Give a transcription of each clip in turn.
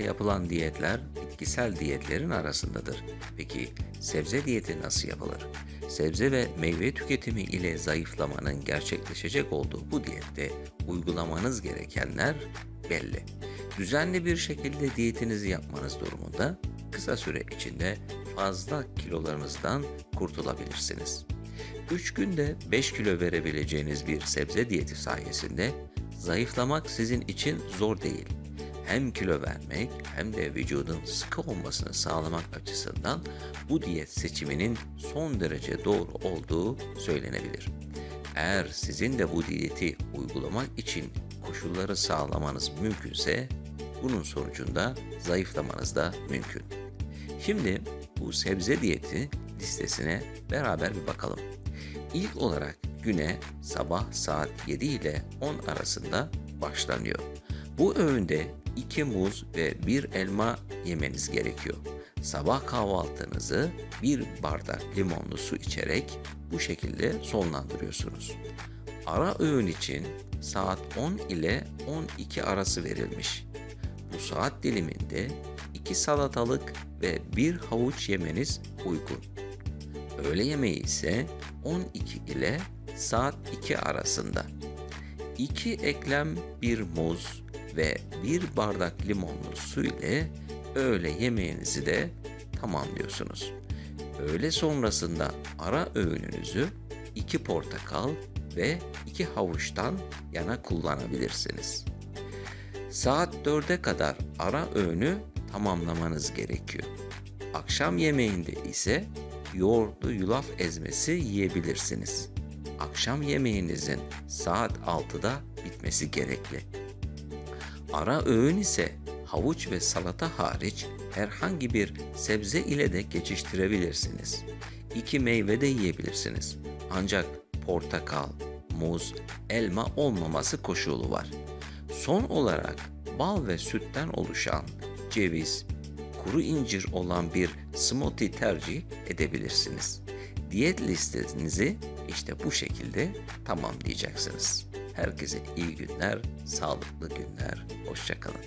yapılan diyetler bitkisel diyetlerin arasındadır. Peki sebze diyeti nasıl yapılır? Sebze ve meyve tüketimi ile zayıflamanın gerçekleşecek olduğu bu diyette uygulamanız gerekenler belli. Düzenli bir şekilde diyetinizi yapmanız durumunda kısa süre içinde fazla kilolarınızdan kurtulabilirsiniz. 3 günde 5 kilo verebileceğiniz bir sebze diyeti sayesinde zayıflamak sizin için zor değil. Hem kilo vermek hem de vücudun sıkı olmasını sağlamak açısından bu diyet seçiminin son derece doğru olduğu söylenebilir. Eğer sizin de bu diyeti uygulamak için koşulları sağlamanız mümkünse bunun sonucunda zayıflamanız da mümkün. Şimdi bu sebze diyeti listesine beraber bir bakalım. İlk olarak güne sabah saat 7 ile 10 arasında başlanıyor. Bu öğünde 2 muz ve 1 elma yemeniz gerekiyor. Sabah kahvaltınızı bir bardak limonlu su içerek bu şekilde sonlandırıyorsunuz. Ara öğün için saat 10 ile 12 arası verilmiş. Bu saat diliminde 2 salatalık ve 1 havuç yemeniz uygun. Öğle yemeği ise 12 ile saat 2 arasında. 2 eklem bir muz ve bir bardak limonlu su ile öğle yemeğinizi de tamamlıyorsunuz. Öğle sonrasında ara öğününüzü 2 portakal ve 2 havuçtan yana kullanabilirsiniz. Saat 4'e kadar ara öğünü tamamlamanız gerekiyor. Akşam yemeğinde ise yoğurtlu yulaf ezmesi yiyebilirsiniz. Akşam yemeğinizin saat 6'da bitmesi gerekli. Ara öğün ise havuç ve salata hariç herhangi bir sebze ile de geçiştirebilirsiniz. İki meyve de yiyebilirsiniz. Ancak portakal, muz, elma olmaması koşulu var. Son olarak bal ve sütten oluşan ceviz, kuru incir olan bir smoothie tercih edebilirsiniz. Diyet listenizi işte bu şekilde tamamlayacaksınız. Herkese iyi günler, sağlıklı günler, hoşçakalın.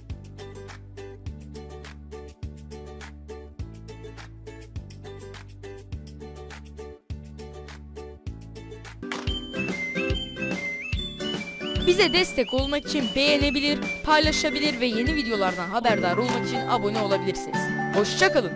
Bize destek olmak için beğenebilir, paylaşabilir ve yeni videolardan haberdar olmak için abone olabilirsiniz. Hoşçakalın.